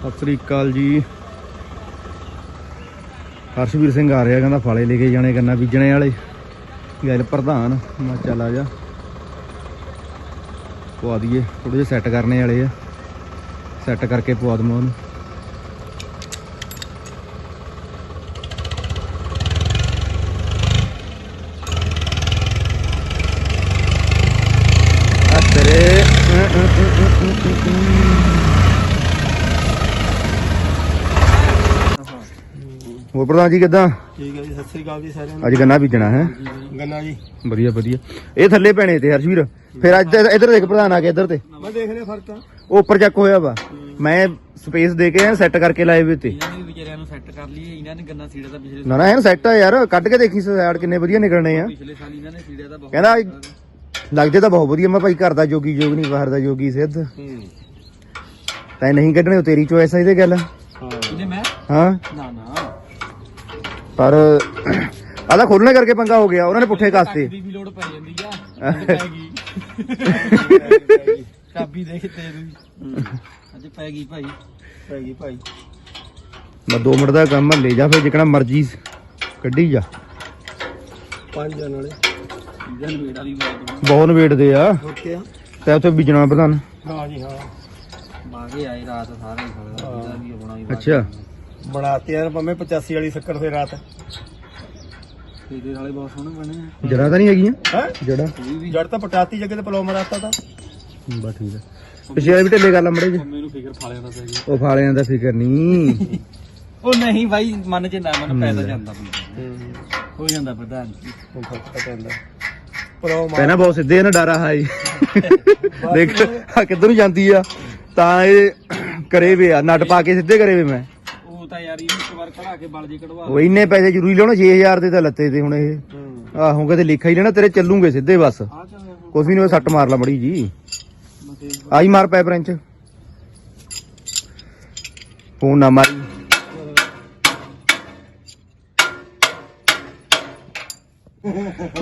ਸਤਿ ਸ੍ਰੀ ਅਕਾਲ ਜੀ। ਹਰਸ਼ਵੀਰ ਸਿੰਘ ਆ ਰਿਹਾ, ਕਹਿੰਦਾ ਫਾਲੇ ਲੈ ਕੇ ਜਾਣੇ ਗੰਨਾ ਬੀਜਣੇ ਵਾਲੇ। ਗੱਲ ਪ੍ਰਧਾਨ, ਮੈਂ ਚੱਲ ਆ ਜਾ। ਪਵਾ ਦਈਏ ਥੋੜੇ ਜਿਹਾ ਸੈੱਟ ਕਰਨੇ ਵਾਲੇ ਆ। ਸੈੱਟ ਕਰਕੇ ਪਵਾ ਦਵਾਂ ਉਹਨੂੰ। ਪ੍ਰਧਾਨ ਜੀ ਕਿੱਦਾਂ? ਠੀਕ ਹੈ ਜੀ ਸਤਿ ਸ੍ਰੀ ਅਕਾਲ ਜੀ ਸਾਰਿਆਂ ਨੂੰ। ਅੱਜ ਗੰਨਾ ਬੀਜਣਾ ਹੈ? ਗੰਨਾ ਜੀ। ਵਧੀਆ ਵਧੀਆ। ਇਹ ਥੱਲੇ ਪੈਣੇ ਤੇ ਹਰਸ਼ਵੀਰ। ਫਿਰ ਅੱਜ ਤੇ ਇੱਧਰ ਦੇਖ ਪ੍ਰਧਾਨ ਆ ਕੇ ਇੱਧਰ ਤੇ। ਮੈਂ ਦੇਖ ਰਿਹਾ ਫ਼ਰਕ ਤਾਂ ਉਹ ਉੱਪਰ ਚੱਕ ਹੋਇਆ ਵਾ। ਮੈਂ ਸਪੇਸ ਦੇ ਕੇ ਸੈੱਟ ਕਰਕੇ ਲਾਏ ਵੇ ਤੇ। ਇਹਨਾਂ ਨੇ ਵੀ ਵਿਚਾਰਿਆਂ ਨੂੰ ਸੈੱਟ ਕਰ ਲਈ ਇਹਨਾਂ ਨੇ ਗੰਨਾ ਸੀੜਾ ਦਾ ਪਿਛਲੇ ਨਾ ਨਾ ਇਹਨੂੰ ਸੈੱਟ ਆ ਯਾਰ। ਕੱਢ ਕੇ ਦੇਖੀ ਸਾਈਡ ਕਿੰਨੇ ਵਧੀਆ ਨਿਕਲਣੇ ਆ। ਪਿਛਲੇ ਸਾਲ ਇਹਨਾਂ ਨੇ ਸੀੜਿਆ ਦਾ ਬਹੁਤ ਕਹਿੰਦਾ ਲੱਗਦੇ ਤਾਂ ਬਹੁਤ ਵਧੀਆ। ਮੈਂ ਭਾਈ ਘਰ ਦਾ ਜੋਗੀ ਜੋਗ ਨਹੀਂ ਬਾਹਰ ਦਾ ਜੋਗੀ ਸਿੱਧ। ਹੂੰ। ਤੈਂ ਨਹੀਂ ਕੱਢਣੇ ਉਹ ਤੇਰੀ ਚੋਇਸ ਆ ਇਹਦੇ ਗੱਲ। ਹਾਂ ਇਹਨੇ ਮੈਂ? ਹਾਂ। ਨਾ ਨਾ। ਪਰ ਆਦਾ ਖੋਲਣੇ ਕਰਕੇ ਪੰਗਾ ਹੋ ਗਿਆ ਉਹਨਾਂ ਨੇ ਪੁੱਠੇ ਕਾਸਤੇ। ਦੀ ਵੀ ਲੋੜ ਪੈ ਜਾਂਦੀ ਆ ਅੱਜ ਪੈ ਗਈ। ਚਾਬੀ ਦੇਖ ਤੇਰੀ ਅੱਜ ਪੈ ਗਈ ਭਾਈ ਪੈ ਗਈ ਭਾਈ। ਮੈਂ 2 ਮਿੰਟ ਦਾ ਕੰਮ ਆ, ਲੈ ਜਾ ਫਿਰ ਜਿਕਣਾ ਮਰਜ਼ੀ ਕੱਢੀ ਜਾ। ਪੰਜ ਜਣ ਵਾਲੇ। ਜਨ ਮੇੜਾ ਵੀ ਬਹੁਤ ਬਹੁਤ ਨਵੇੜਦੇ ਆ। ਓਕੇ ਆ। ਤੇ ਉੱਥੇ ਬੀਜਣਾ ਪ੍ਰਧਾਨ। ਹਾਂ ਜੀ ਹਾਂ। ਮਾਗੇ ਆਏ ਰਾਤ ਸਾਰੇ ਖੜਾ ਵੀ ਅੱਛਾ। ਬਣਾਤੇ ਯਾਰ ਪੰਮੇ 85 ਵਾਲੀ ਸ਼ੱਕਰ ਫੇਰ ਰਾਤ। ਇਹਦੇ ਵਾਲੇ ਬਹੁਤ ਸੋਹਣੇ ਬਣੇ ਆ। ਜੜਾ ਤਾਂ ਨਹੀਂ ਹੈਗੀਆਂ? ਹੈ? ਜੜਾ ਜੜ ਤਾਂ ਪਟਾਤੀ ਜੱਗੇ ਤੇ ਪਲੋ ਮਰਾਤਾ ਤਾਂ। ਬਸ ਠੀਕ ਆ। ਪਿਛੇ ਵਾਲੇ ਵੀ ਢਿੱਲੇ ਕਰ ਲਾ ਮੜੇ ਜੀ ਮੈਨੂੰ ਫਿਕਰ ਫਾਲਿਆਂ ਦਾ ਗਿਆ। ਉਹ ਫਾਲਿਆਂ ਦਾ ਫਿਕਰ ਨਹੀਂ। ਉਹ ਨਹੀਂ ਭਾਈ ਮਨ ਚ ਨਾ ਮਨ ਪੈਦਾ ਜਾਂਦਾ ਬੰਦਾ। ਹੂੰ। ਹੋ ਜਾਂਦਾ ਪ੍ਰਧਾਨ ਫ਼ਰਕ ਤਾਂ ਪੈਂਦਾ। ਪਹਿਲਾਂ ਬਹੁਤ ਸਿੱਧੇ ਆ ਨਾ ਡਾਰਾ ਹਾਈ ਦੇਖ ਆ ਕਿੱਧਰ ਨੂੰ ਜਾਂਦੀ ਆ। ਤਾਂ ਇਹ ਕਰੇ ਵੇ ਆ ਨਟ ਪਾ ਕੇ ਸਿੱਧੇ ਕਰੇ ਵੇ ਮੈਂ। ਉਹ ਤਾਂ ਯਾਰ ਇਹਨੂੰ ਇੱਕ ਵਾਰ ਖੜਾ ਕੇ ਬਲ ਜੇ ਕਢਵਾ ਉਹ ਇੰਨੇ ਪੈਸੇ ਜ਼ਰੂਰੀ ਲਾਉਣਾ 6000 ਦੇ ਤਾਂ ਲੱਤੇ ਤੇ ਹੁਣ ਇਹ। ਹੂੰ। ਆਹੋ ਲਿਖਾ ਹੀ ਲੈਣਾ ਤੇਰੇ ਚੱਲੂਗੇ ਸਿੱਧੇ ਬਸ। ਆ ਕੁਛ ਵੀ ਨਹੀਂ ਸੱਟ ਮਾਰ ਲਾ ਮੜੀ ਜੀ। ਮਤੇ ਆਈ ਮਾਰ ਪੈ ਬ੍ਰੈਂਚ ਫੋਨ ਨਾ ਮਾਰੀ।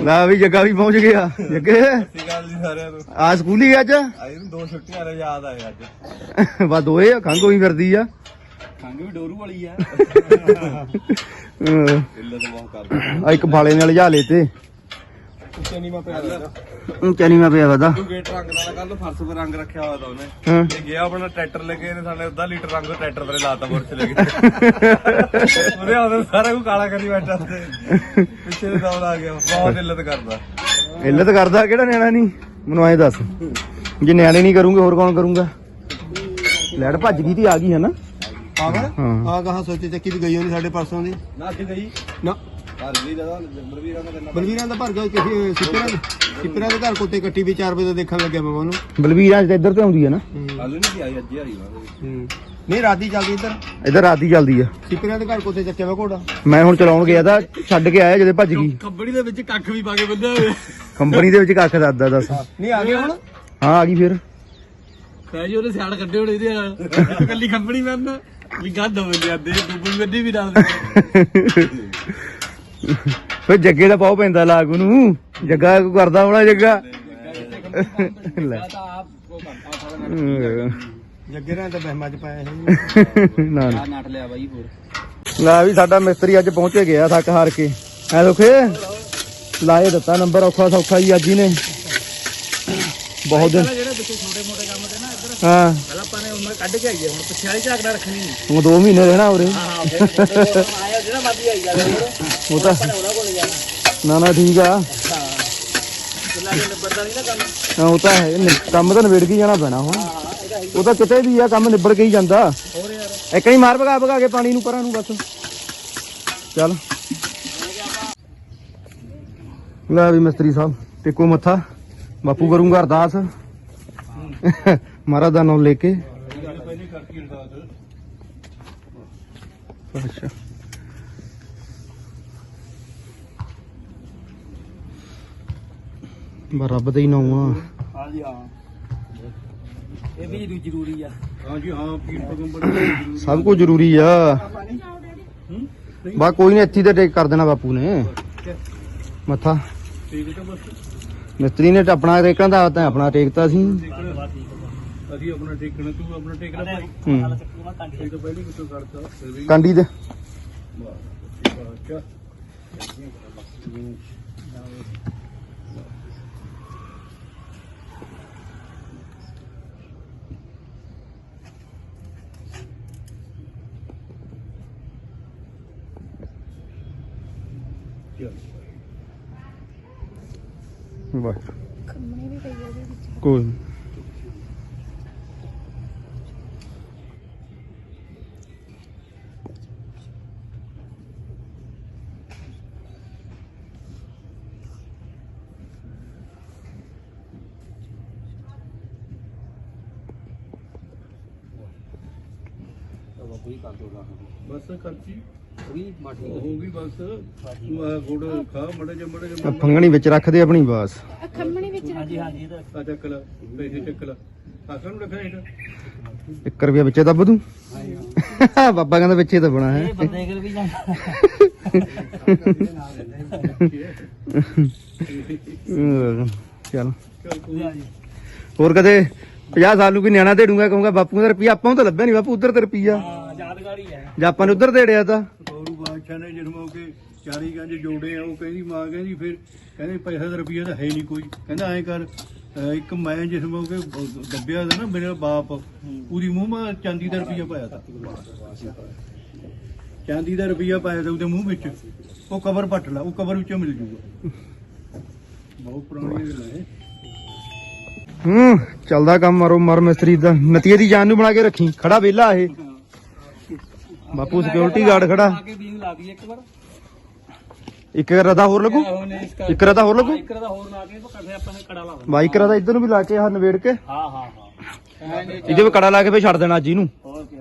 ਨਾ ਵੀ ਜੱਗਾ ਵੀ ਪਹੁੰਚ ਗਿਆ। ਜੱਗੇ। ਸਤਿ ਗੱਲ ਜੀ ਸਾਰਿਆਂ ਨੂੰ। ਆ ਸਕੂਲ ਹੀ ਅੱਜ? ਆਏ ਨੂੰ ਦੋ ਛੁੱਟੀਆਂ ਨੇ ਯਾਦ ਆਏ ਅੱਜ। ਬਾ ਦੋਏ ਆ ਖੰਗ ਹੋਈ ਫਿਰਦੀ ਆ। ਖੰਗ ਵੀ ਡੋਰੂ ਵਾਲੀ ਆ। ਅਹ ਇੱਲੇ ਤਾਂ ਬਹੁਤ ਕਰਦਾ ਆ। ਇੱਕ ਫਾਲੇ ਨਾਲ ਲਿਜਾ ਲੇ ਤੇ। ਉੱਤੇ ਨਹੀਂ ਮੈਂ ਪਿਆ ਚੈਨੀ ਮੈਂ ਪਿਆ ਵਦਾ ਤੂੰ ਗੇਟ ਰੰਗ ਨਾਲ ਕੱਲ ਫਰਸ਼ ਤੇ ਰੰਗ ਰੱਖਿਆ ਹੋਇਆ ਤਾਂ ਉਹਨੇ। ਹਾਂ। ਤੇ ਗਿਆ ਆਪਣਾ ਟਰੈਕਟਰ ਲੈ ਕੇ ਇਹਨੇ ਸਾਡੇ ਅੱਧਾ ਲੀਟਰ ਰੰਗ ਟਰੈਕਟਰ ਤੇ ਲਾਤਾ ਬੁਰਸ਼ ਲੈ ਕੇ। ਉਹਦੇ ਆਉਂਦੇ ਸਾਰਾ ਕਾਲਾ ਕਰੀ ਬੈਠਾ ਤੇ ਪਿੱਛੇ ਦੇ ਦੌੜ ਆ ਗਿਆ। ਬਹੁਤ ਇੱਲਤ ਕਰਦਾ। ਕਿਹੜਾ ਨਿਆਣਾ ਨਹੀਂ ਮੈਨੂੰ ਐਂ ਦੱਸ। ਜੇ ਨਿਆਣੇ ਨਹੀਂ ਕਰੂੰਗੇ ਹੋਰ ਕੌਣ ਕਰੂੰਗਾ? ਲੈਟ ਭੱਜ ਗਈ ਤੀ ਆ ਗਈ ਹੈ ਨਾ? ਪਾਗਲ? ਹਾਂ। ਆ ਕਹਾ ਸੋਚੇ ਚੱਕੀ ਵੀ ਗਈ ਹੋਣੀ ਸਾਡੇ ਪਰਸੋਂ ਦੀ। ਨਾ ਅੱਗੇ ਗਈ? ਨਾ। ਘਰ ਵੀ ਲਗਾ ਬਲਵੀਰਾਂ ਦਾ ਬਲਵੀਰਾਂ ਦਾ ਭਰ ਗਿਆ ਕਿਸੇ ਸਿਪਰਾਂ ਦੇ ਸਿਪਰਾਂ ਦੇ ਘਰ ਕੋਤੇ ਕੱਟੀ ਵੀ 4 ਵਜੇ ਦਾ ਦੇਖਣ ਲੱਗਿਆ ਮੈਂ ਉਹਨੂੰ। ਬਲਵੀਰ ਅੱਜ ਇੱਧਰ ਤੇ ਆਉਂਦੀ ਹੈ ਨਾ। ਨਹੀਂ ਆਈ ਅੱਜ ਹੀ ਆਈ ਹੂੰ। ਨਹੀਂ ਰਾਤੀ ਚੱਲਦੀ ਇੱਧਰ। ਇੱਧਰ ਰਾਤ ਹੀ ਚੱਲਦੀ ਆ। ਸਿਪਰਾਂ ਦੇ ਘਰ ਕੋਤੇ ਚੱਕਿਆ ਵਾ ਘੋੜਾ। ਮੈਂ ਹੁਣ ਚਲਾਉਣ ਗਿਆ ਤਾਂ ਛੱਡ ਕੇ ਆਇਆ ਜਦੋਂ ਭੱਜ ਗਈ। ਕੰਬੜੀ ਦੇ ਵਿੱਚ ਕੱਖ ਵੀ ਪਾ ਕੇ ਹੋਇਆ। ਕੰਪਨੀ ਦੇ ਵਿੱਚ ਕੱਖ ਦੱਸਦਾ ਦੱਸ। ਨਹੀਂ ਆ ਗਿਆ ਹੁਣ? ਹਾਂ ਆ ਗਈ ਫਿਰ। ਪੈ ਜੀ ਉਹਨੇ ਸਿਆੜ ਕੱਢੇ ਹੋਣੇ ਇਹਦੇ ਨਾਲ ਕੱਲੀ ਕੰਬੜੀ ਮੰਨ ਵੀ ਗੱਦ ਹੋ ਜਾਂਦੇ ਦੂਜੀ ਗੱਡੀ ਵੀ ਨਾਲ ਫਿਰ ਜੱਗੇ ਦਾ ਪਾਉ ਪੈਂਦਾ ਲਾਗ ਉਹਨੂੰ। ਜੱਗਾ ਕਰਦਾ ਹੋਣਾ ਜੱਗਾ। ਲੈ। ਜੱਗੇ ਰਾਂ ਤਾਂ ਬਹਿਮਾ ਚ ਪਾਇਆ ਇਹ ਨਾ ਨਾ। ਨਟ ਲਿਆ ਬਾਈ ਹੋਰ। ਲੈ ਵੀ ਸਾਡਾ ਮਿਸਤਰੀ ਅੱਜ ਪਹੁੰਚੇ ਗਿਆ ਥੱਕ ਹਾਰ ਕੇ। ਐ ਦੁਖੇ ਲਾਏ ਦਿੱਤਾ ਨੰਬਰ ਔਖਾ ਸੌਖਾ ਹੀ ਅੱਜ ਹੀ ਨੇ। ਬਹੁਤ ਦਿਨ। ਜਿਹੜੇ ਛੋਟੇ ਮੋਟੇ ਕੰਮ ਤੇ ਨਾ ਇੱਧਰ। ਹਾਂ। ਉਮਰ ਕੱਢ ਕੇ ਆਈਏ ਹੁਣ ਪਿੱਛੇ ਵਾਲੀ ਰੱਖਣੀ ਨਹੀਂ। ਉਹ 2 ਮਹੀਨੇ ਰਹਿਣਾ ਉਰੇ। ਹਾਂ ਫਿਰ ਆਇਆ ਜਿਹੜਾ ਮਰਦੀ ਆਈ ਜਾਵੇ ਉਹ ਤਾਂ ਉਹਨਾਂ ਕੋਲ ਜਾਣਾ। ਨਾ ਨਾ ਠੀਕ ਆ। ਹਾਂ ਜਿੰਨਾ ਦੇ ਨਿਬੜਦਾ ਨਹੀਂ ਨਾ ਕੰਮ। ਹਾਂ, ਉਹ ਤਾਂ ਹੈ। ਨਿ- ਕੰਮ ਤਾਂ ਨਿਬੜ ਕੇ ਹੀ ਜਾਣਾ ਪੈਣਾ ਹੁਣ। ਹਾਂ ਇਹਦਾ ਹੀ ਉਹ ਤਾਂ ਕਿਤੇ ਵੀ ਆ ਕੰਮ ਨਿਬੜ ਕੇ ਹੀ ਜਾਂਦਾ। ਹੋਰ ਯਾਰ। ਇੱਕ ਹੀ ਮਾਰ ਭਗਾ ਭਗਾ ਕੇ ਪਾਣੀ ਨੂੰ ਪਰਾਂ ਨੂੰ ਬਸ। ਚੱਲ। ਲੈ ਵੀ ਮਿਸਤਰੀ ਸਾਹਿਬ ਟਿਕੋ ਮੱਥਾ। ਬਾਪੂ ਕਰੂੰਗਾ ਅਰਦਾਸ। ਮਹਾਰਾਜ ਦਾ ਨਾਮ ਲੈ ਕੇ। ਅੱਛਾ। ਬਾ ਰੱਬ ਦਾ ਹੀ ਨਾਮ ਆ। ਹਾਂ ਜੀ ਹਾਂ। ਇਹ ਵੀ ਜ਼ਰੂ- ਜ਼ਰੂਰੀ ਆ। ਹਾਂ ਜੀ ਹਾਂ ਪੀਣ ਪਗੰਬਰ ਸਭ ਕੁਝ ਜ਼ਰੂਰੀ ਆ। ਬਾ ਕੋਈ ਨਹੀਂ ਇੱਥੇ ਤੇ ਟੇਕ ਕਰ ਦੇਣਾ ਬਾਪੂ ਨੇ। ਮੱਥਾ। ਠੀਕ ਹੈ ਬਸ। ਮਿਸਤਰੀ ਨੇ ਤਾਂ ਆਪਣਾ ਟੇਕਣਾ ਦਾ ਤਾਂ ਆਪਣਾ ਟੇਕਤਾ ਸੀ। ਅਸੀਂ ਆਪਣਾ ਟੇਕਣਾ ਤੂੰ ਆਪਣਾ ਟੇਕਣਾ ਭਾਈ? ਹੂੰ। ਇਹ ਤਾਂ ਪਹਿਲੇ ਕਿੱਥੋਂ ਕਰਤਾ ਫਿਰ ਵੀ ਕਾਂਡੀ ਦੇ। ਅੱਛਾ ਵਾਹ। ਖੰਮਣੀ ਵੀ ਪਈ ਆ ਉਹਦੇ ਵਿੱਚ। ਕੋਈ ਨੀ। ਕੋਈ ਕਰ ਦੋਗਾ ਬਸ ਕਰਤੀ ਵੀ ਮਾਠੀ ਹੋ ਗਈ ਬਸ। ਤੂੰ ਆ ਗੁੜ ਖਾ ਮੜਾ ਜਿਹਾ ਮੜਾ ਫੰਗਣੀ ਵਿੱਚ ਰੱਖਦੇ ਆਪਣੀ ਬਾਸ ਖੰਮਣੀ ਵਿੱਚ ਹਾਂਜੀ ਹਾਂਜੀ ਇਹਦਾ ਆ ਚੱਕ ਲਾ ਪੈਸੇ ਚੱਕ ਲਾ। ਆਖਣ ਨੂੰ ਰੱਖਣਾ ਇਹਦਾ। 1 ਰੁਪਿਆ ਵਿੱਚੇ ਦੱਬ ਦੂੰ? ਬਾਬਾ ਕਹਿੰਦਾ ਵਿੱਚੇ ਦੱਬਣਾ ਹੈ। ਇਹ ਬੰਦੇ ਕੋਲ ਵੀ ਜਾਂਦਾ ਅਹ, ਚੱਲ। ਹੋਰ ਕਦੇ 50 ਸਾਲ ਨੂੰ ਕੋਈ ਨਿਆਣਾ ਦੇੜੂਗਾ ਕਹੂੰਗਾ ਬਾਪੂ ਦਾ ਰੁਪਿਆ ਆਪਾਂ ਨੂੰ ਤਾਂ ਲੱਭਿਆ ਨਹੀਂ ਬਾਪੂ ਉਧਰ ਤੇ ਰੁਪਿਆ। ਹਾਂ। ਯਾਦਗਾਰੀ ਹੈ। ਜਾਂ ਆਪਾਂ ਨੇ ਉਧਰ ਦੇੜਿਆ ਤਾਂ? ਗੌਰੂ ਬਾਦਸ਼ਾਹ ਨੇ ਜਦੋਂ ਮੌਕੇ ਚਾਰੀ ਗੰਜ ਜੋੜੇ ਆ ਉਹ ਕਹਿੰਦੀ ਮਾਂ ਕਹਿੰਦੀ ਫਿਰ ਕਹਿੰਦੇ ਪੈਸਾ ਦਾ ਰੁਪਈਆ ਤਾਂ ਹੈ ਨਹੀਂ ਕੋਈ। ਕਹਿੰਦਾ ਐਂ ਕਰ ਅਹ ਇੱਕ ਮੈਂ ਜਿਸ ਮੌਕੇ ਦੱਬਿਆ ਦਾ ਨਾ ਮੇਰਾ ਬਾਪ ਉਹਦੀ ਮੂੰਹ ਮਾ ਚਾਂਦੀ ਦਾ ਰੁਪਈਆ ਪਾਇਆ ਤਾ। ਚਾਂਦੀ ਦਾ ਰੁਪਈਆ ਪਾਇਆ ਤਾ ਉਹਦੇ ਮੂੰਹ ਵਿੱਚ ਉਹ ਕਬਰ ਪੱਟ ਲਾ ਉਹ ਕਬਰ ਵਿੱਚੋਂ ਮਿਲ ਜੂਗਾ। ਬਹੁਤ ਪੁਰਾਣੀ ਗੱਲ ਹੈ ਹੂੰ ਚੱਲਦਾ ਕੰਮ ਮਾਰੋ ਮਰ ਮਿਸਤਰੀ ਦਾ ਨਤੀਏ ਦੀ ਜਾਨ ਨੂੰ ਬਣਾ ਕੇ ਰੱਖੀ ਖੜਾ ਵਿਹਲਾ ਇਹ। ਬਾਪੂ ਸਿਕਿਉਰਿਟੀ ਗਾਰਡ ਖੜਾ। ਆ ਕੇ ਬੀਂਗ ਲਾ ਦਈਏ ਇੱਕ ਵਾਰ। ਇੱਕ ਰਦਾ ਹੋਰ ਲੱਗੂ? ਇਸ ਇੱਕ ਰਦਾ ਹੋਰ ਲੱਗੂ? ਇੱਕ ਦਾ ਹੋਰ ਲਾ ਕੇ ਕੱਠੇ ਆਪਾਂ ਨੇ ਕੜਾ ਲਾ ਦੇਣਾ। ਬਾਈਕ ਰਦਾ ਇੱਧਰ ਨੂੰ ਵੀ ਲਾ ਕੇ ਆਹ ਨਵੇੜ ਕੇ। ਹਾਂ ਹਾਂ ਹਾਂ। ਇਹਦੇ ਵਿੱਚ ਕੜਾ ਲਾ ਕੇ ਫੇਰ ਛੱਡ ਦੇਣਾ ਅੱਜ ਇਹਨੂੰ। ਹੋਰ ਕੀ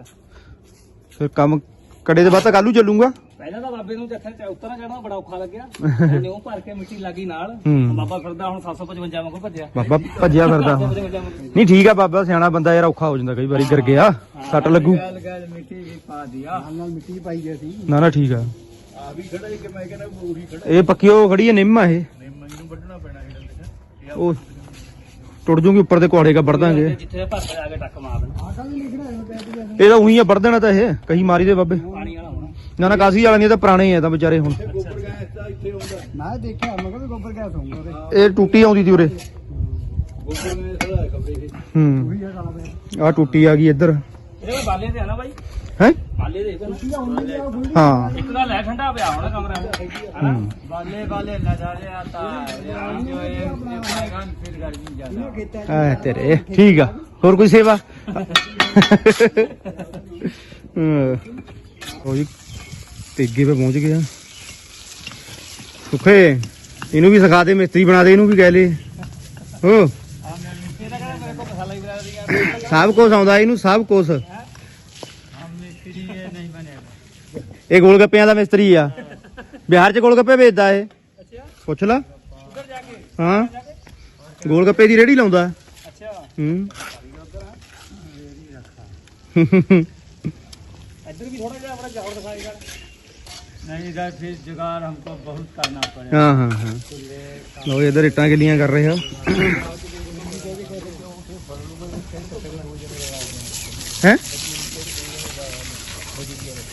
ਫਿਰ ਕੰਮ ਕੜੇ ਦੇ ਬਾਅਦ ਤਾਂ ਕੱਲੂ ਚੱਲੂਗਾ। ਪਹਿਲਾਂ ਤਾਂ ਬਾਬੇ ਨੂੰ ਚ ਉਤਰਾ ਚੜਨਾ ਬੜਾ ਔਖਾ ਲੱਗਿਆ। ਨਿਉ ਭਰ ਕੇ ਮਿੱਟੀ ਲੱਗੀ ਨਾਲ। ਹੂੰ। ਬਾਬਾ ਫਿਰਦਾ ਹੁਣ 755 ਵਾਂਗੂ ਭੱਜਿਆ। ਬਾਬਾ ਭੱਜਿਆ ਫਿਰਦਾ। ਹੁਣ। 755 ਵਾਂਗੂ। ਨਹੀਂ ਠੀਕ ਆ ਬਾਬਾ ਸਿਆਣਾ ਬੰਦਾ ਯਾਰ ਔਖਾ ਹੋ ਜਾਂਦਾ ਕਈ ਵਾਰੀ ਗਿਰ ਗਿਆ ਸੱਟ ਲੱਗੂ। ਗੱਲ ਮਿੱਟੀ ਵੀ ਪਾ ਦਿਆ। ਨਾਲ ਮਿੱਟੀ ਪਾਈ ਗਈ ਸੀ। ਨਾ ਨਾ ਠੀਕ ਆ। ਆ ਵੀ ਖੜਾ ਇੱਕ ਮੈਂ ਕਹਿੰਦਾ ਉਹੀ ਖੜਾ। ਇਹ ਪੱਕੀ ਉਹ ਖੜੀ ਹੈ ਨਿੰਮ ਆ ਇਹ। ਨਹੀਂ ਮੈਨੂੰ ਵੱਢਣਾ ਪੈਣਾ ਇਹਦਾ ਉਹ ਟੁੱਟ ਜੂਗੀ ਉੱਪਰ ਦੇ ਕੋੜੇ ਕਾ ਵੜ ਦਾਂਗੇ। ਜਿੱਥੇ ਭੱਜ ਆ ਕੇ ਟੱਕ ਮਾਰ ਦੇਣਾ। ਇਹ ਤਾਂ ਉਹੀ ਆ ਵੜ ਦੇਣਾ ਤਾਂ ਇਹ ਕਹੀ ਮਾਰੀ ਦੇ ਬਾਬੇ। ਪਾਣੀ ਵਾਲਾ ਹੋਣਾ ਨਾ ਨਾ ਕਾਸੀ ਵਾਲਿਆਂ ਦੀਆਂ ਤਾਂ ਪੁਰਾਣੇ ਆ ਤਾਂ ਵਿਚਾਰੇ ਹੁਣ। ਮੈਂ ਦੇਖਿਆ ਮੈਂ ਇਹ ਟੂਟੀ ਆ ਗਈ ਇੱਧਰ। ਠੀਕ ਆ। ਹੋਰ ਕੋਈ ਸੇਵਾ? ਹੂੰ। ਕੋਈ ਤੇਗੇ 'ਤੇ ਪਹੁੰਚ ਗਿਆ ਸੁਖੇ, ਇਹਨੂੰ ਵੀ ਸਿਖਾ ਦੇ, ਮਿਸਤਰੀ ਬਣਾ ਦੇ, ਇਹਨੂੰ ਵੀ ਕਹਿ ਲੈ ਹੋ। ਸਭ ਕੁਝ ਆਉਂਦਾ, ਇਹਨੂੰ ਸਭ ਕੁਝ ਇਹ ਗੋਲ ਗੱਪਿਆਂ ਦਾ ਮਿਸਤਰੀ ਆ। ਬਿਹਾਰ 'ਚ ਗੋਲ ਗੱਪੇ ਵੇਚਦਾ ਇਹ। ਪੁੱਛ ਲੈ। ਹਾਂ। ਗੋਲ ਗੱਪੇ ਦੀ ਰੇੜੀ ਲਾਉਂਦਾ। ਅੱਛਾ ਹੂੰ। ਇੱਧਰ ਵੀ ਥੋੜਾ ਜਿਹਾ ਆਪਣਾ ਜੋਰ ਦਿਖਾਏਗਾ। नहीं इधर फिर जुगाड़ हमको बहुत करना पड़ेगा ਹਾਂ ਹਾਂ ਹਾਂ ਲੋ ਇਧਰ ਇੱਟਾਂ ਗਿੱਲੀਆਂ ਕਰ ਰਹੇ ਹੋ ਹੈ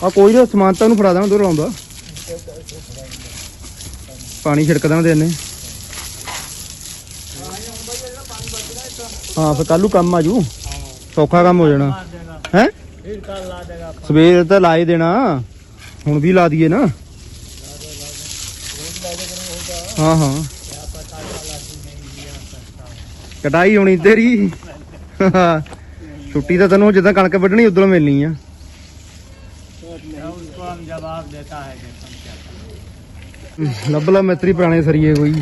ਆ ਕੋਈ ਨਾ ਸਮਾਨ ਤਾਂ ਉਹਨੂੰ ਫੜਾ ਦਾਂ ਦੂਰ ਲਾਉਂਦਾ ਪਾਣੀ ਛਿੜਕ ਦਾਂ ਦੇ ਇਹਨੇ ਹਾਂ ਫਿਰ ਕੱਲੂ ਕੰਮ ਆ ਜੂ ਸੌਖਾ ਕੰਮ ਹੋ ਜਾਣਾ मार देगा ਹੈ फिर कल ला देगा ਸਵੇਰ ਤਾਂ ਲਾਏ ਦੇਣਾ ਹੁਣ ਵੀ ਲਾ ਦਈਏ ਨਾ। ਹਾਂ ਹਾਂ। ਕਟਾਈ ਹੋਣੀ ਤੇਰੀ। ਛੁੱਟੀ ਤਾਂ ਤੈਨੂੰ ਜਦੋਂ ਕਣਕ ਵੱਢਣੀ ਉਦੋਂ ਮਿਲਣੀ ਆ। ਲੱਭ ਲਾ ਮੈਤਰੀ ਪੁਰਾਣੇ ਸਰੀਏ ਕੋਈ।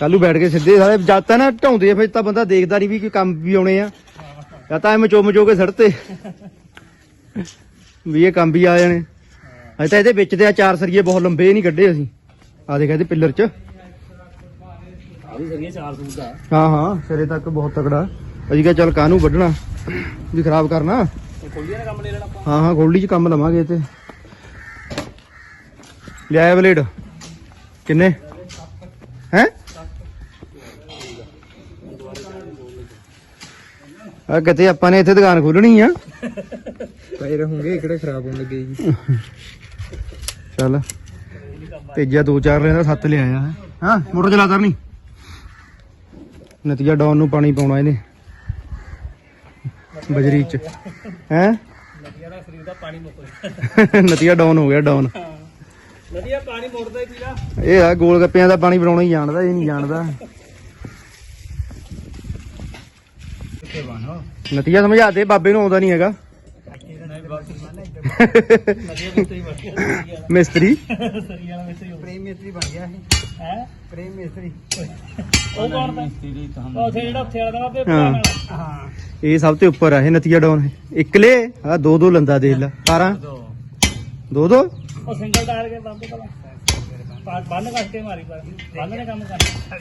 ਕੱਲੂ ਬੈਠ ਕੇ ਸਿੱਧੇ ਸਾਰੇ, ਜਦ ਤਾਂ ਨਾ ਢਾਉਂਦੇ ਆ, ਫਿਰ ਤਾਂ ਬੰਦਾ ਦੇਖਦਾ ਨਹੀਂ ਵੀ ਕੋਈ ਕੰਮ ਵੀ ਆਉਣੇ ਆ। ਜਾਂ ਤਾਂ ਚੁੰਮ ਚੋ ਕੇ ਸੜਤੇ ਵੀ ਇਹ ਕੰਮ ਵੀ ਆ ਜਾਣੇ। ਅਜੇ ਤਾਂ ਇਹਦੇ ਵਿੱਚ ਦੇ ਆ ਚਾਰ ਸਰੀਏ ਬਹੁਤ ਲੰਬੇ ਨਹੀਂ ਕੱਢੇ ਅਸੀਂ। ਆ ਦੇਖ ਇਹਦੇ ਪਿੱਲਰ 'ਚ। ਹਾਂ ਹਾਂ ਸਿਰੇ ਤੱਕ ਬਹੁਤ ਤਕੜਾ। ਅਸੀਂ ਕਿਹਾ ਚੱਲ ਕਾਹਨੂੰ ਵੱਢਣਾ? ਵੀ ਖਰਾਬ ਕਰਨਾ। ਹਾਂ ਹਾਂ ਖੋਲੀ 'ਚ ਕੰਮ ਲਵਾਂਗੇ ਤੇ ਲਿਆਇਆ ਬਲੇਡ? ਕਿੰਨੇ? ਆ ਕਿਤੇ ਆਪਾਂ ਨੇ ਇੱਥੇ ਦੁਕਾਨ ਖੋਲਣੀ ਆ। ਪਏ ਰਹੂੰਗੇ ਕਿਹੜੇ ਖਰਾਬ ਹੋਣ ਲੱਗੇ ਜੀ। ਚੱਲ। ਤੇਜਾ ਦੋ ਚਾਰ ਲੈਂਦਾ ਸੱਤ ਲਿਆਇਆ ਹੈ। ਹਾਂ ਮੋਟਰ ਚਲਾ ਕਰਨੀ ਨਤੀਜਾ ਡਾਊਨ ਨੂੰ ਪਾਣੀ ਪਾਉਣਾ ਇਹਨੇ। ਬਜਰੀ ਚ। ਹੈ? ਨਦੀਆਂ ਦਾ ਸਰੀਰ ਦਾ ਪਾਣੀ ਮੁੱਕ ਨਤੀਜਾ ਡਾਊਨ ਹੋ ਗਿਆ ਡਾਊਨ। ਨਦੀਆਂ ਪਾਣੀ ਮੁੜਦਾ ਹੀ ਪੀਲਾ। ਇਹ ਆ ਗੋਲ ਗੱਪਿਆਂ ਦਾ ਪਾਣੀ ਬਣਾਉਣਾ ਹੀ ਜਾਣਦਾ ਇਹ ਨਹੀਂ ਜਾਣਦਾ। ਨਤੀਜਾ ਸਮਝਾ ਦੇ ਬਾਬੇ ਨੂੰ ਆਉਂਦਾ ਨਹੀਂ ਹੈਗਾ। ਮਿਸਤਰੀ। ਪ੍ਰੇਮ ਮਿਸਤਰੀ ਬਣ ਗਿਆ ਇਹ ਹੈ। ਪ੍ਰੇਮ ਮਿਸਤਰੀ ਉਹ ਕੌਣ ਤਾਂ ਉਹ ਉੱਥੇ ਜਿਹੜਾ ਉੱਥੇ ਵਾਲਾ ਦਾ ਹਾਂ। ਇਹ ਸਭ ਤੋਂ ਉੱਪਰ ਆ, ਇਹ ਨਤੀਜਾ ਡਾਊਨ ਇਕਲੇ ਆ ਦੋ ਦੋ ਲੰਦਾ ਦੇਖ ਲੈ। ਤਾਰਾਂ ਦੋ ਦੋ? ਉਹ ਸਿੰਗਲ ਟਾਇਰ ਕੇ ਬੰਦ ਕਰਾ ਬੰਨ ਕੱਟ ਕੇ ਮਾਰੀ ਪਰ ਬੰਨ ਨੇ ਕੰਮ ਕਰਨਾ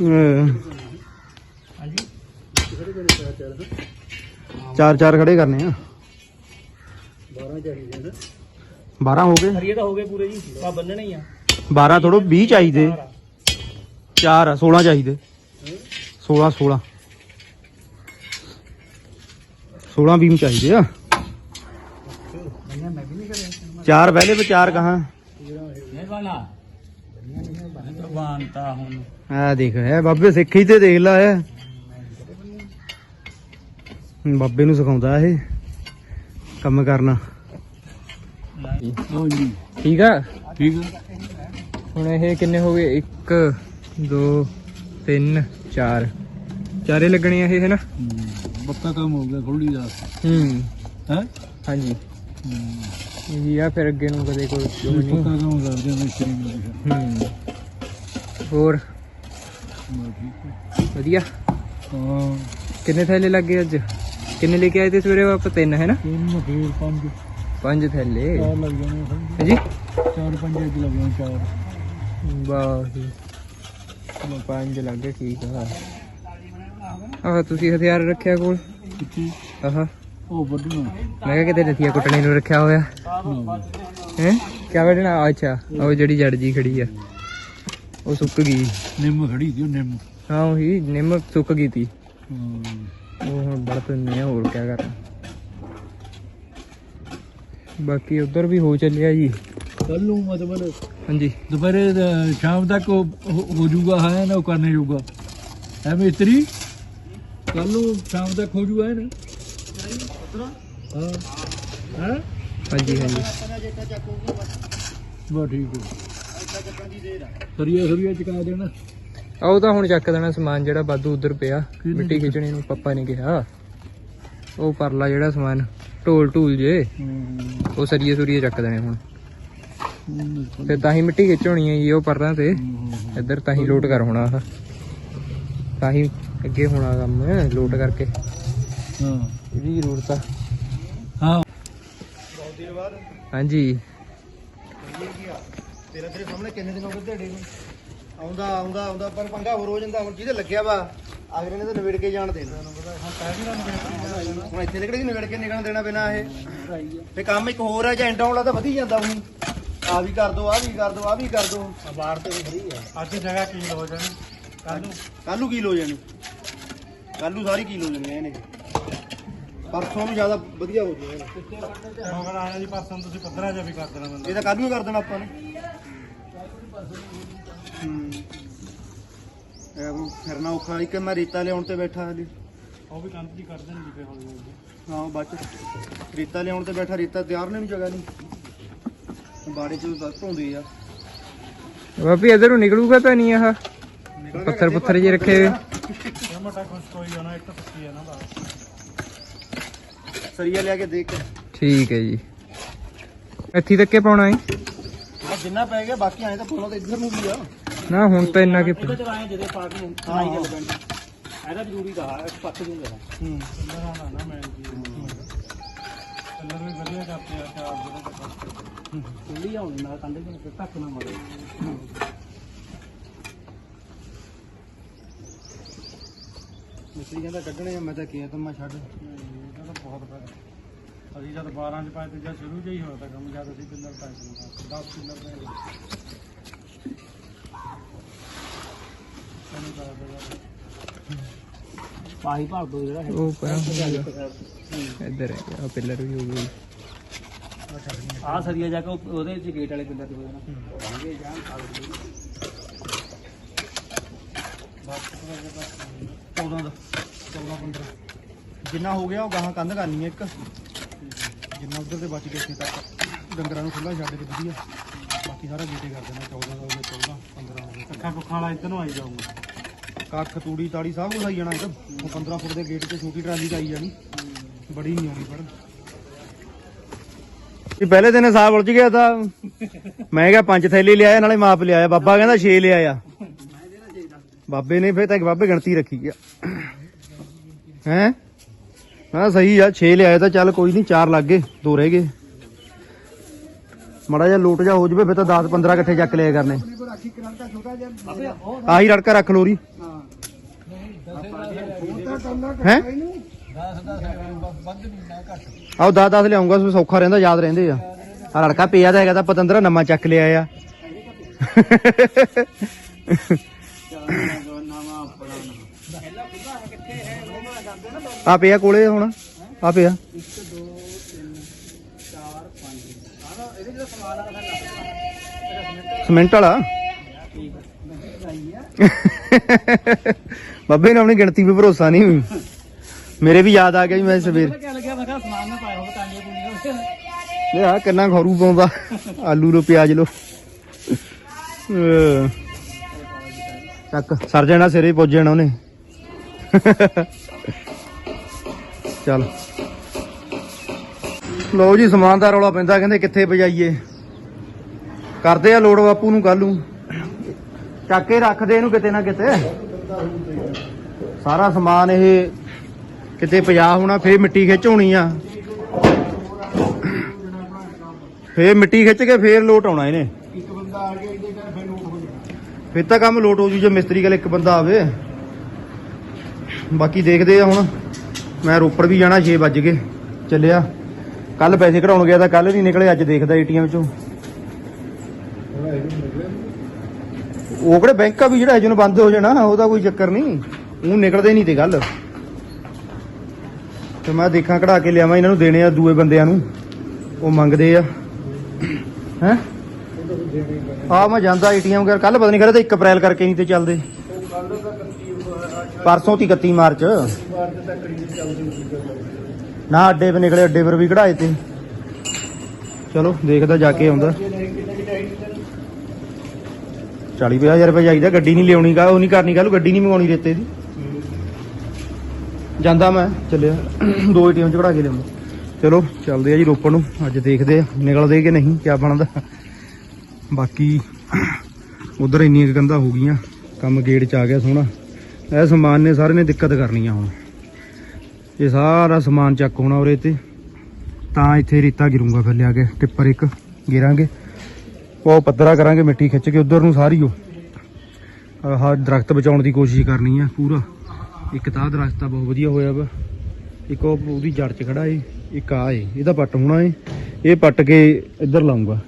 ਅਹ ਹਾਂਜੀ ਚਾਰ ਚਾਰ ਖੜੇ ਕਰਨੇ ਆ 12 ਚਾਹੀਦੇ ਨੇ 12 ਹੋ ਗਏ ਹਰੀਏ ਤਾਂ ਹੋ ਗਏ ਪੂਰੇ ਜੀ ਆ ਬੰਨਣੇ ਹੀ ਆ 12 ਥੋੜੋ 20 ਚਾਹੀਦੇ 4 ਆ 16 ਚਾਹੀਦੇ 16 16 16 ਬੀਮ ਚਾਹੀਦੇ ਆ ਚਾਰ ਪਹਿਲੇ ਤੇ ਚਾਰ ਕਹਾਂ ਨਹੀਂ ਬਣਾ ਭਗਵਾਨ ਤਾਂ ਹੁਣ। ਆ ਦੇਖ ਹੈ ਬਾਬੇ ਸਿੱਖੀ ਤੇ ਦੇਖ ਲਾ। ਬਾਬੇ ਨੂੰ ਸਿਖਾਉਂਦਾ ਇਹ ਕੰਮ ਕਰਨਾ। ਠੀਕ ਆ? ਠੀਕ ਹੁਣ ਇਹ ਕਿੰਨੇ ਹੋ ਗਏ? 1 2 3 4 ਚਾਰੇ ਲੱਗਣੇ ਆ ਇਹ ਹੈ ਨਾ ਬੱਕਾ ਕੰਮ ਹੋ ਗਿਆ ਥੋੜੀ ਦਾ ਹੂੰ। ਹੈ? ਹਾਂਜੀ। ਇਹ ਆ ਫਿਰ ਅੱਗੇ ਨੂੰ ਕਦੇ ਕੋਈ ਪੱਕਾ ਕੰਮ ਕਰਦੇ ਮਿਸਤਰੀ ਨੂੰ ਹੂੰ। ਹੋਰ? ਵਧੀਆ। ਹਾਂ। ਕਿੰਨੇ ਥੈਲੇ ਲੱਗੇ ਅੱਜ? ਕਿੰਨੇ ਲੈ ਕੇ ਆਏ ਤੇ ਸਵੇਰੇ ਆਪਾਂ ਤਿੰਨ ਹੈ ਨਾ? ਤਿੰਨ ਫੇਰ ਪੰਜ। ਪੰਜ ਥੈਲੇ। ਚਾਰ ਲੱਗ ਜਾਣੇ ਹਾਂਜੀ? ਚਾਰ ਪੰਜ ਅੱਜ ਲੱਗ ਜਾਣੇ ਚਾਰ। ਵਾਹ ਪੰਜ ਲੱਗੇ ਠੀਕ ਆ। ਆਹ ਤੁਸੀਂ ਹਥਿਆਰ ਰੱਖਿਆ ਕੋਲ? ਕਿੱਥੇ? ਆਹ। ਉਹ ਵੱਢਣਾ। ਮੈਂ ਕਿਹਾ ਕਿਤੇ ਨਥੀਆ ਕੁੱਟਣੇ ਨੂੰ ਰੱਖਿਆ ਹੋਇਆ। ਹੈ? ਕਿਆ ਵੱਢਣਾ? ਅੱਛਾ ਉਹ ਜਿਹੜੀ ਜੜ ਜੀ ਖੜੀ ਆ। ਉਹ ਸੁੱਕ ਗਈ। ਨਿੰਮ ਖੜੀ ਸੀ ਉਹ ਨਿੰਮ। ਹਾਂ ਉਹੀ ਨਿੰਮ ਸੁੱਕ ਗਈ ਤੀ। ਉਹ ਹੁਣ ਪੈਂਦੇ ਆ ਹੋਰ ਕਿਆ ਕਰਨਾ ਬਾਕੀ ਉਧਰ ਵੀ ਹੋ ਚੱਲਿਆ ਜੀ। ਕੱਲ ਨੂੰ ਮਤਲਬ ਹਾਂਜੀ। ਦੁਪਹਿਰੇ ਸ਼ਾਮ ਤੱਕ ਉਹ ਹੋ ਹੋ ਜਾਊਗਾ ਹੈ ਨਾ ਉਹ ਕਰਨੇ ਜਾਊਗਾ। ਹੈ ਮਿਸਤਰੀ? ਕੱਲ ਨੂੰ ਸ਼ਾਮ ਤੱਕ ਹੋ ਜਾਊਗਾ ਹੈ ਨਾ? ਹਾਂ। ਹੈ। ਹਾਂਜੀ ਹਾਂਜੀ। ਬਾ ਠੀਕ ਹੈ। ਸਰੀਆ ਸਰੀਆ ਚਕਾ ਦੇਣਾ। ਆ ਉਹ ਤਾਂ ਹੁਣ ਚੱਕ ਦੇਣਾ ਸਮਾਨ ਜਿਹੜਾ ਵਾਧੂ ਉਧਰ ਪਿਆ। ਮਿੱਟੀ ਖਿੱਚਣੀ ਨੂੰ ਪਪਾ ਨੇ ਕਿਹਾ। ਉਹ ਪਰਲਾ ਜਿਹੜਾ ਸਮਾਨ ਢੋਲ ਢੂਲ ਜੇ ਉਹ ਸਰੀਏ ਸੁਰੀਏ ਚੱਕ ਦੇਣੇ ਹੁਣ। ਤੇ ਤਾਂ ਹੀ ਮਿੱਟੀ ਖਿੱਚਣੀ ਹੈ ਜੀ ਉਹ ਪਰਲਾਂ ਤੇ। ਇੱਧਰ ਤਾਂ ਹੀ ਲੋਡ ਕਰ ਹੋਣਾ ਆਹ। ਤਾਂ ਹੀ ਅੱਗੇ ਹੋਣਾ ਕੰਮ ਲੋਡ ਕਰਕੇ। ਹਾਂ। ਇਹਦੀ ਜ਼ਰੂਰਤ ਆ। ਹਾਂ। ਹਾਂਜੀ। ਤੇਰਾ ਤੇਰੇ ਸਾਹਮਣੇ ਕਿੰਨੇ ਦਿਨ ਹੋ ਗਏ ਢੇੜੇ ਨੂੰ? ਆਉਂਦਾ ਆਉਂਦਾ ਆਉਂਦਾ ਪਰ ਪੰਗਾ ਹੋਰ ਹੋ ਜਾਂਦਾ। ਹੁਣ ਜਿਹਦੇ ਲੱਗਿਆ ਵਾ ਅਗਲੇ ਨੇ ਤਾਂ ਨਵੇੜ ਕੇ ਜਾਣ ਦੇਣਾ। ਹੁਣ ਇੱਥੇ ਕਿਹੜੀ ਨਵੇੜ ਕੇ ਨਿਕਲਣ ਦੇਣਾ ਬਿਨਾ ਇਹ। ਤੇ ਕੰਮ ਇੱਕ ਹੋਰ ਹੈ ਜੇ ਐਂਡਾ ਵਾਲਾ ਤਾਂ ਵਧੀ ਜਾਂਦਾ ਹੁਣ। ਆ ਵੀ ਕਰ ਦੋ ਆ ਵੀ ਕਰ ਦੋ ਆ ਵੀ ਕਰ ਦੋ। ਬਾਹਰ ਤੇ ਖੜੀ ਆ। ਅੱਜ ਜਗ੍ਹਾ ਕੀ ਹੋ ਜਾਣੀ? ਕੱਲ ਨੂੰ? ਕੱਲ ਨੂੰ ਕੀ ਲੋ ਜਾਣੀ? ਕੱਲ ਨੂੰ ਸਾਰੀ ਕੀ ਲੋ ਜਾਣੀ ਇਹਨੇ? ਪਰਸੋਂ ਨੂੰ ਜ਼ਿਆਦਾ ਵਧੀਆ ਹੋ ਜਾਊਗਾ ਮਗਰ ਆਇਆ ਜੀ ਪਰਸੋਂ ਤੁਸੀਂ 15 ਜਾ ਵੀ ਕਰ ਦੇਣਾ ਬੰਦਾ। ਇਹ ਤਾਂ ਕੱਲ ਨੂੰ ਹੀ ਕਰ ਦੇਣਾ ਆਪਾਂ ਨੇ। ਹੂੰ। ਇਹ ਹੁਣ ਫਿਰਨਾ ਔਖਾ ਇੱਕ ਮੈਂ ਰੇਤਾ ਲਿਆਉਣ ਤੇ ਬੈਠਾ ਹਲੇ ਉਹ ਵੀ ਦੀ ਕਰ ਦੇਣਗੇ ਫੇ ਹੌਲੀ ਹੌਲੀ। ਹਾਂ ਬਾਅਦ ਚ। ਰੇਤਾ ਲਿਆਉਣ ਤੇ ਬੈਠਾ ਰੇਤਾ ਤਿਆਰ ਨੇ ਨੂੰ ਜਗ੍ਹਾ ਨਹੀਂ। ਬਾੜੇ ਚ ਬਸ ਧੋਂਦੇ ਆ। ਬਾਪੀ ਇਧਰ ਨੂੰ ਨਿਕਲੂਗਾ ਤਾਂ ਨਹੀਂ ਆਹ? ਪੱਥਰ ਪੁੱਥਰ ਜੇ ਰੱਖੇ ਹੋਏ। ਇਹ ਮੋਟਾ ਕੁਛ ਕੋਈ ਜਾਣਾ ਇੱਕ ਪੱਕੀ ਆ ਨਾ ਬਾਹਰ। ਸਰੀਆ ਲਿਆ ਕੇ ਦੇਖ ਠੀਕ ਹੈ ਜੀ। ਇੱਥੇ ਤੱਕ ਕੇ ਪਾਉਣਾ ਹੈ? ਜਿੰਨਾ ਪੈ ਗਿਆ ਬਾਕੀ ਆਏ ਤਾਂ ਪਾਉਣਾ ਤਾਂ ਇੱਧਰ ਨੂੰ ਵੀ ਆ। ਨਾ ਹੁਣ ਤਾਂ ਇੰਨਾ ਕਿ ਇਹਦੇ ਚ ਆਏ ਜਿਹਦੇ ਆਈ ਗੱਲ ਪੈਣੀ ਇਹਦਾ ਜ਼ਰੂਰੀ ਦਾ ਪੱਕ ਦੂੰਗਾ ਹੂੰ ਆਣਾ ਨਾ ਮੈਂ ਜੀ ਕਲਰ ਵੀ ਵਧੀਆ ਕਰਦੇ ਆ ਚਾਰ ਜਿਹੜੇ ਤੱਕ ਖੁੱਲੀ ਆਉਣੀ ਨਾਲ ਕੰਡੇ ਦੇ ਧੱਕ ਨਾ ਮਾਰੇ। ਮਿਸਤਰੀ ਕਹਿੰਦਾ ਕੱਢਣੇ ਮੈਂ ਤਾਂ ਕਿਹਾ ਤਾਂ ਮੈਂ ਛੱਡ। ਇਹਦਾ ਤਾਂ ਬਹੁਤ ਫ਼ਰਕ ਅਸੀਂ ਜਦ 12 ਚ ਪਾਏ ਤੇ ਜਦ ਸ਼ੁਰੂ ਜਿਹਾ ਹੀ ਹੋਇਆ ਤਾਂ ਕੰਮ ਜਦ ਅਸੀਂ ਪਿੱਲਰ ਪਾਏ ਸੀ 10 ਪਿੱਲਰ ਪਏ ਪਾਹੀ ਭਰ ਦੋ ਜਿਹੜਾ ਹੈ ਉਹ ਪਰਾਂ ਇੱਧਰ ਹੈ ਆ ਪਿੱਲਰ ਵੀ ਹੋ ਗਈ। ਆ ਸਰੀਆ ਜਾ ਕੇ ਉਹ- ਉਹਦੇ ਚ ਗੇਟ ਵਾਲੇ ਪਿੰਡਾਂ ਤੇ ਹੋ ਜਾਣਾ। ਭਾਂਗੇ ਜਾਣ ਖਾਲ ਦੇ 14 ਦਾ 14 15 ਜਿੰਨਾ ਹੋ ਗਿਆ ਉਹ ਗਾਹਾਂ ਕੰਧ ਕਰਨੀ ਹੈ ਇੱਕ। ਜਿੰਨਾ ਉਧਰ ਤੇ ਬਚ ਗਿਆ ਇੱਥੇ ਤੱਕ ਡੰਗਰਾਂ ਨੂੰ ਖੁੱਲਾ ਛੱਡ ਕੇ ਵਧੀਆ। ਬਾਕੀ ਸਾਰਾ ਗੇਟੇ ਕਰ ਦੇਣਾ 14 ਦਾ ਹੋ ਗਿਆ 14 15 ਹੋ ਗਿਆ ਅੱਖਾਂ ਪੱਖਾਂ ਵਾਲਾ ਇੱਧਰ ਨੂੰ ਆਈ ਜਾਊਗਾ। ਕੱਖ ਤੂੜੀ ਤਾੜੀ ਸਭ ਕੁਝ ਆਈ ਜਾਣਾ ਇਹ ਤਾਂ ਉਹ 15 ਫੁੱਟ ਦੇ ਗੇਟ ਤੇ ਛੋਟੀ ਟਰਾਲੀ ਆਈ ਜਾਣੀ। ਬੜੀ ਨਹੀਂ ਆਉਣੀ ਪਰ ਇਹ ਪਹਿਲੇ ਦਿਨ ਸਾਹ ਉਲਝ ਗਿਆ ਤਾਂ ਮੈਂ ਕਿਹਾ ਪੰਜ ਥੈਲੇ ਲਿਆਇਆ ਨਾਲੇ ਮਾਪ ਲਿਆਇਆ। ਬਾਬਾ ਕਹਿੰਦਾ 6 ਲਿਆਇਆ। ਬਾਬੇ ਨੇ ਫੇਰ ਤਾਂ ਇੱਕ ਬਾਬੇ ਗਿਣਤੀ ਰੱਖੀ ਆ। ਹੈ? ਹਾਂ, ਸਹੀ ਆ 6 ਲਿਆਏ ਤਾਂ ਚੱਲ ਕੋਈ ਨਹੀਂ 4 ਲੱਗ ਗਏ, ਦੋ ਰਹਿ ਗਏ। ਮੜਾ ਜਿਹਾ ਲੋਟ ਜਾ ਹੋ ਜਵੇ, ਫੇਰ ਤਾਂ 10 15 ਇਕੱਠੇ ਚੱਕ ਲਿਆ ਕਰਨੇ। ਆਹੀ ਰੜਕਾ ਰੱਖ ਲੋਰੀ ਹੈ? ਆਓ 10 10 ਲਿਆਉਂਗਾ ਸੌਖਾ ਰਹਿੰਦਾ, ਯਾਦ ਰਹਿੰਦੇ ਆ। ਆ ਲੜਕਾ ਪਿਆ ਤਾਂ ਹੈਗਾ, ਤਾਂ ਪਤੰਦਰਾ ਨਵਾਂ ਚੱਕ ਲਿਆ ਆ। ਆ ਪਿਆ ਕੋਲੇ ਹੁਣ ਆ ਪਿਆ। ਸਿਮੈਂਟ ਵਾਲਾ? ਬੱਬੇ ਨੇ ਆਪਣੀ ਗਿਣਤੀ 'ਤੇ ਭਰੋਸਾ ਨਹੀਂ ਮੇਰੇ ਵੀ ਯਾਦ ਆ ਗਿਆ ਜੀ ਮੈਂ ਸਵੇਰ। ਕਿਆ ਆ ਕਿੰਨਾ ਖਰੂ ਪਾਉਂਦਾ। ਆਲੂ ਲੋ ਪਿਆਜ਼ ਲੋ ਚੱਕ, ਸਰ ਜਾਣਾ ਸਿਰੇ, ਪੁੱਜ ਜਾਣਾ ਉਹਨੇ। ਚੱਲ। ਲੋ ਜੀ, ਸਮਾਨ ਦਾ ਰੌਲਾ ਪੈਂਦਾ, ਕਹਿੰਦੇ ਕਿੱਥੇ ਪਜਾਈਏ ਕਰਦੇ ਆ ਲੋੜ ਬਾਪੂ ਨੂੰ ਕੱਲ ਨੂੰ। ਚੱਕ ਕੇ ਰੱਖਦੇ ਇਹਨੂੰ ਕਿਤੇ ਨਾ ਕਿਤੇ। ਸਾਰਾ ਸਮਾਨ ਇਹ ਕਿਤੇ ਪਜਾ ਹੋਣਾ, ਫੇਰ ਮਿੱਟੀ ਖਿੱਚ ਹੋਣੀ ਆ। ਫੇਰ ਮਿੱਟੀ ਖਿੱਚ ਕੇ ਫੇਰ ਲੋਟ ਆਉਣਾ ਇਹਨੇ। ਇੱਕ ਬੰਦਾ ਆ ਗਿਆ ਇਹਦੇ ਘਰ ਫਿਰ ਨੋਟ ਹੋ ਜਾਣਾ ਫਿਰ ਤਾਂ ਕੰਮ ਲੋਟ ਹੋ ਜੂ ਜੇ ਮਿਸਤਰੀ ਕੋਲ ਇੱਕ ਬੰਦਾ ਆਵੇ। ਬਾਕੀ ਦੇਖਦੇ ਆ ਹੁਣ। ਮੈਂ ਰੋਪੜ ਵੀ ਜਾਣਾ 6 ਵਜ ਗਏ। ਚੱਲਿਆ। ਕੱਲ ਪੈਸੇ ਕਢਾਉਣ ਗਿਆ ਤਾਂ ਕੱਲ ਨਹੀਂ ਨਿਕਲੇ, ਅੱਜ ਦੇਖਦਾ ਏਟੀਐਮ ਚੋਂ। ਉਹ ਕਿਹੜੇ ਬੈਂਕਾਂ ਵੀ ਜਿਹੜਾ ਜਿਹਨੂੰ ਬੰਦ ਹੋ ਜਾਣਾ, ਉਹਦਾ ਕੋਈ ਚੱਕਰ ਨਹੀਂ। ਉਹ ਨਿਕਲਦੇ ਨਹੀਂ ਤੇ ਗੱਲ। ਤੇ ਮੈਂ ਦੇਖਾਂ ਕਢਾ ਕੇ ਲਿਆਵਾਂ, ਇਹਨਾਂ ਨੂੰ ਦੇਣੇ ਆ ਦੂਏ ਬੰਦਿਆਂ ਨੂੰ। ਉਹ ਮੰਗਦੇ ਆ। ਹੈ? ਆ ਮੈਂ ਜਾਂਦਾ ਏਟੀਐਮ ਕਰ ਕੱਲ ਪਤਾ ਨਹੀਂ ਕਰੇ ਤੇ 1 ਅਪ੍ਰੈਲ ਕਰਕੇ ਨਹੀਂ ਤੇ ਚੱਲਦੇ। ਪਰਸੋਂ ਤੀ 31 ਮਾਰਚ। ਨਾ ਅੱਡੇ 'ਤੇ ਨਿਕਲੇ, ਅੱਡੇ ਪਰ ਵੀ ਕਢਾਏ ਤੇ। ਚਲੋ, ਦੇਖਦਾ ਜਾ ਕੇ ਆਉਂਦਾ। 40 ਹਜ਼ਾਰ ਰੁਪਏ ਚਾਹੀਦਾ, ਗੱਡੀ ਨਹੀਂ ਲਿਆਉਣੀ ਕਾ ਉਹ ਨਹੀਂ ਕਰਨੀ ਕੱਲ ਗੱਡੀ ਨਹੀਂ ਮੰਗਾਉਣੀ ਰੇਤੇ ਦੀ। ਜਾਂਦਾ ਮੈਂ, ਚੱਲਿਆ। ਦੋ ਏਟੀਐਮ ਚ ਕਢਾ ਕੇ ਲਿਆਉਂਦਾ। ਚਲੋ, ਚੱਲਦੇ ਆ ਜੀ ਰੋਪੜ ਨੂੰ। ਅੱਜ ਦੇਖਦੇ ਆ, ਨਿਕਲਦੇ ਕਿ ਨਹੀਂ, ਕਿਆ ਬਣਦਾ। ਬਾਕੀ, ਉਧਰ ਇੰਨੀਆਂ ਕੰਧਾਂ ਹੋ ਗਈਆਂ, ਕੰਮ ਗੇਟ ਚ ਆ ਗਿਆ ਸੋਹਣਾ। ਇਹ ਸਮਾਨ ਨੇ ਸਾਰੇ ਨੇ ਦਿੱਕਤ ਕਰਨੀ ਆ ਹੁਣ। ਇਹ ਸਾਰਾ ਸਮਾਨ ਚੱਕ ਹੋਣਾ ਉਰੇ ਤੇ। ਤਾਂ ਇੱਥੇ ਰੀਤਾ ਗਿਰੂੰਗਾ ਫਿਰ ਲਿਆ ਕੇ, ਟਿੱਪਰ ਇੱਕ, ਗਿਰਾਂਗੇ। ਉਹ ਪੱਧਰਾ ਕਰਾਂਗੇ ਮਿੱਟੀ ਖਿੱਚ ਕੇ, ਉਧਰ ਨੂੰ ਸਾਰੀ ਉਹ। ਆਹ ਦਰਖਤ ਬਚਾਉਣ ਦੀ ਕੋਸ਼ਿਸ਼ ਕਰਨੀ ਆ, ਪੂਰਾ। ਇੱਕ ਤਾਂ ਆਹ ਦਰਖਤ ਤਾਂ ਬਹੁਤ ਵਧੀਆ ਹੋਇਆ ਵਾ। ਇੱਕ ਉਹ ਉਹਦੀ ਜੜ 'ਚ ਖੜਾ ਏ, ਇੱਕ ਆ ਏ, ਇਹਦਾ ਪੱਟ ਹੋਣਾ ਏ। ਇਹ ਪੱਟ ਕੇ ਇੱਧਰ ਲਾਉਂਗਾ।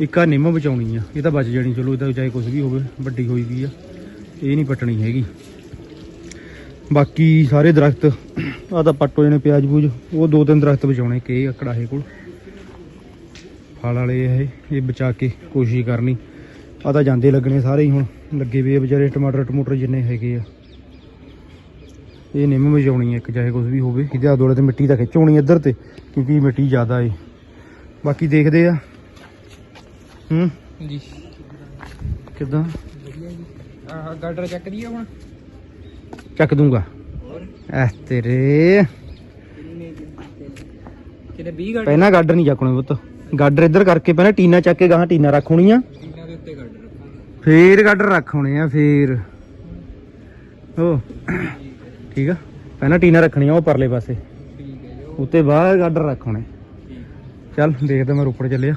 ਇੱਕ ਆ ਨਿੰਮ ਬਚਾਉਣੀ ਆ, ਇਹ ਤਾਂ ਬਚ ਜਾਣੀ, ਚਲੋ ਇਹਦਾ ਚਾਹੇ ਕੁਝ ਵੀ ਹੋਵੇ, ਵੱਡੀ ਹੋਈ ਵੀ ਆ। ਇਹ ਨਹੀਂ ਪੱਟਣੀ ਹੈਗੀ। ਬਾਕੀ ਸਾਰੇ ਦਰਖਤ ਆ ਤਾਂ ਪੱਟ ਹੋ ਜਾਣੇ ਪਿਆਜ ਪੂਜ ਉਹ ਦੋ ਤਿੰਨ ਦਰਖਤ ਬਚਾਉਣੇ ਕਿ ਇਹ ਕੜਾਹੇ ਕੋਲ। ਫਲ ਵਾਲੇ ਇਹ ਇਹ ਬਚਾ ਕੇ ਕੋਸ਼ਿਸ਼ ਕਰਨੀ। ਆ ਤਾਂ ਜਾਂਦੇ ਲੱਗਣੇ ਸਾਰੇ ਹੀ ਹੁਣ ਲੱਗੇ ਵੇ ਆ ਵਿਚਾਰੇ ਟਮਾਟਰ ਟਮੂਟਰ ਜਿੰਨੇ ਹੈਗੇ ਆ। ਇਹ ਨਿੰਮ ਵਜਾਉਣੀ ਹੈ ਇੱਕ ਚਾਹੇ ਕੁਝ ਵੀ ਹੋਵੇ। ਇਹਦੇ ਆਦੋਲੇ ਤੇ ਮਿੱਟੀ ਤਾਂ ਖਿੱਚ ਹੋਣੀ ਇੱਧਰ ਤੇ ਕਿਉਂਕਿ ਮਿੱਟੀ ਜ਼ਿਆਦਾ ਏ। ਬਾਕੀ ਦੇਖਦੇ ਆ। ਹੂੰ? ਜੀ। ਕਿਦਾਂ? ਆਹ ਗਾਡਰ ਚੱਕ ਦਈਏ ਹੁਣ। ਚੱਕ ਦੂੰਗਾ। ਐ ਤੇਰੇ। ਕਿਤੇ 20 ਗਾਡਰ ਪਹਿਲਾਂ ਗਾਡਰ ਨਹੀਂ ਚੱਕਣੇ ਪੁੱਤ। ਗਾਡਰ ਇੱਧਰ ਕਰਕੇ ਪਹਿਲਾਂ ਟੀਨਾ ਚੱਕ ਕੇ ਗਾਹਾਂ ਟੀਨਾ ਰੱਖ ਹੋਣੀ ਆ। ਇਹਨਾਂ ਦੇ ਉੱਤੇ ਗਾਡਰ ਰੱਖਾਂਗੇ। ਫੇਰ ਗਾਡਰ ਰੱਖ ਹੋਣੇ ਆ ਫੇਰ। ਓ ਠੀਕ ਆ। ਪਹਿਲਾਂ ਟੀਨਾ ਰੱਖਣੀ ਆ ਉਹ ਪਰਲੇ ਪਾਸੇ। ਠੀਕ ਹੈ ਜੀ ਉਹ ਉੱਤੇ ਬਾਹਰ ਗਾਡਰ ਰੱਖ ਹੋਣੇ। ਚੱਲ ਦੇਖਦਾ ਮੈਂ ਰੋਪੜ ਚੱਲਿਆ।